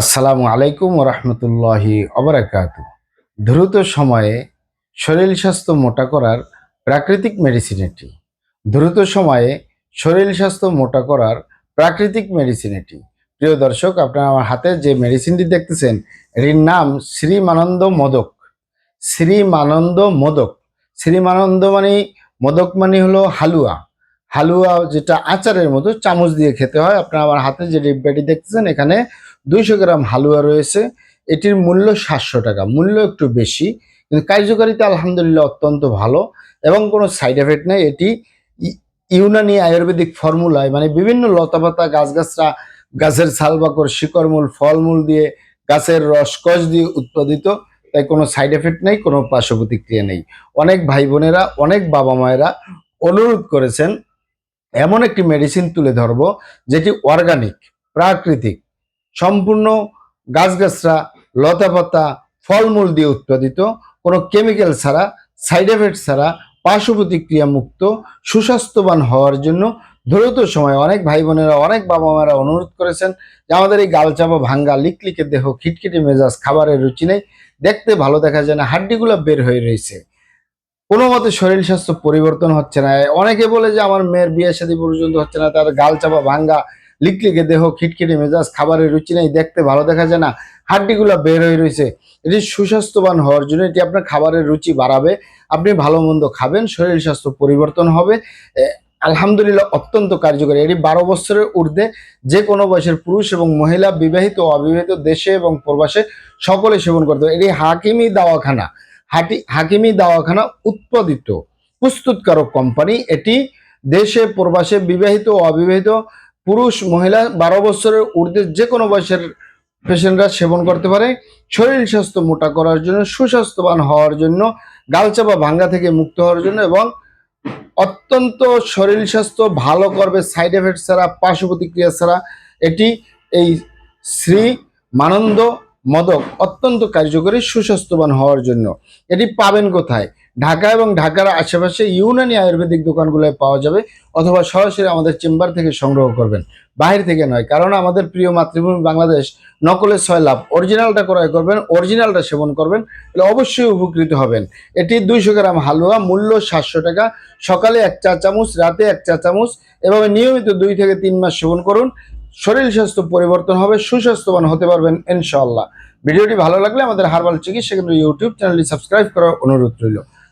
আসসালামু আলাইকুম রহমতুল্লাহি অবরাকাত দ্রুত সময়ে শরীর স্বাস্থ্য মোটা করার প্রাকৃতিক মেডিসিন এটি। দ্রুত সময়ে শরীর স্বাস্থ্য মোটা করার প্রাকৃতিক মেডিসিন এটি। প্রিয় দর্শক, আপনারা আমার হাতে যে মেডিসিনটি দেখতেছেন, এটির নাম শ্রীমানন্দ মোদক। শ্রীমানন্দ মোদক। শ্রীমানন্দ মানে মোদক মানে হলো হালুয়া। হালুয়া যেটা আচারের মতো চামচ দিয়ে খেতে হয়। আপনারা আমার হাতে যে ডিব্বাটি দেখতেছেন, এখানে দুইশো গ্রাম হালুয়া রয়েছে। এটির মূল্য সাতশো টাকা, মূল্য একটু বেশি, কিন্তু কার্যকারিতা আলহামদুলিল্লাহ অত্যন্ত ভালো এবং কোনো সাইড এফেক্ট নেই। এটি ইউনানি আয়ুর্বেদিক ফর্মুলায় মানে বিভিন্ন লতাপাতা গাছগাছরা গাছের ছালবাকর শিকড়মূল, ফলমূল দিয়ে গাছের রসকস দিয়ে উৎপাদিত, তাই কোনো সাইড এফেক্ট নেই, কোনো পার্শ্ব প্রতিক্রিয়া নেই। অনেক ভাই বোনেরা, অনেক বাবা মায়েরা অনুরোধ করেছেন, এমন একটি মেডিসিন তুলে ধরবো, যেটি অর্গানিক প্রাকৃতিক। সম্পূর্ণ গাছগাছরা, লতাপাতা, ফলমূল দিয়ে উৎপাদিত, কোনো কেমিক্যাল ছাড়া সাইড এফেক্ট ছাড়া পার্শ্ব প্রতিক্রিয়া মুক্ত সুস্বাস্থ্যবান হওয়ার জন্য দ্রুত সময় অনেক ভাই বোনেরা অনেক বাবা মারা অনুরোধ করেছেন যে আমাদের এই গালচাপা, ভাঙ্গা, লিকলিকে দেহ, খিটখিটে মেজাজ, খাবারের রুচি নেই, দেখতে ভালো দেখা যায় না, হাড্ডিগুলো বের হয়ে রয়েছে। কোনো মতে শরীর স্বাস্থ্য পরিবর্তন হচ্ছে না। অনেকে বলে যে আমার মেয়ের বিয়ে শাদী পর্যন্ত হচ্ছে না, তার গাল চাপা ভাঙ্গা লিকলিকে দেহ, খিটখিটে মেজাজ, খাবারের রুচি নেই, দেখতে ভালো দেখা যায় না, হাড্ডিগুলো বের হয়ে রয়েছে এটি সুস্বাস্থ্যবান হওয়ার জন্য এটি আপনার খাবারের রুচি বাড়াবে, আপনি ভালো মন্দ খাবেন, শরীর স্বাস্থ্য পরিবর্তন হবে আলহামদুলিল্লাহ অত্যন্ত কার্যকরী। এটি বারো বছরের ঊর্ধ্বে যে কোনো বয়সের পুরুষ এবং মহিলা, বিবাহিত অবিবাহিত দেশে এবং প্রবাসে সকলে সেবন করতে এটি হাকিমি দাওয়াখানা। হাটি, হাকিমি দাওয়াখানা উৎপাদিত। প্রস্তুতকারক কোম্পানি। এটি দেশে, প্রবাসে বিবাহিত অবিবাহিত পুরুষ, মহিলা বারো বছরের ঊর্ধ্বে যে কোনো বয়সের পেশেন্টরা সেবন করতে পারে। শরীর স্বাস্থ্য মোটা করার জন্য, সুস্বাস্থ্যবান হওয়ার জন্য গালচা বা ভাঙ্গা থেকে মুক্ত হওয়ার জন্য এবং অত্যন্ত শরীর স্বাস্থ্য ভালো করবে, সাইড এফেক্ট ছাড়া পার্শ্ব প্রতিক্রিয়া ছাড়া এটি এই শ্রী মানন্দ মদক অত্যন্ত কার্যকরী, সুস্বাস্থ্যবান হওয়ার জন্য। এটি পাবেন কোথায়? ঢাকা এবং ঢাকার আশেপাশে ইউনানি আয়ুর্বেদিক দোকানগুলোয় পাওয়া যাবে অথবা সরাসরি আমাদের চেম্বার থেকে সংগ্রহ করবেন। বাহির থেকে নয়, কারণ আমাদের প্রিয় মাতৃভূমি বাংলাদেশ নকলের ছয় লাভ। অরিজিনালটা ক্রয় করবেন, অরিজিনালটা সেবন করবেন, তাহলে অবশ্যই উপকৃত হবেন। এটি দুইশো গ্রাম হালুয়া, মূল্য সাতশো টাকা। সকালে এক চা চামচ, রাতে এক চা চামচ, এভাবে নিয়মিত দুই থেকে তিন মাস সেবন করুন। শরীর স্বাস্থ্য পরিবর্তন হবে, সুস্বাস্থ্যবান হতে পারবেন, ইনশাআল্লাহ। ভিডিওটি ভালো লাগলে আমাদের হারবাল চিকিৎসা কেন্দ্র ইউটিউব চ্যানেলটি সাবস্ক্রাইব করার অনুরোধ রইল।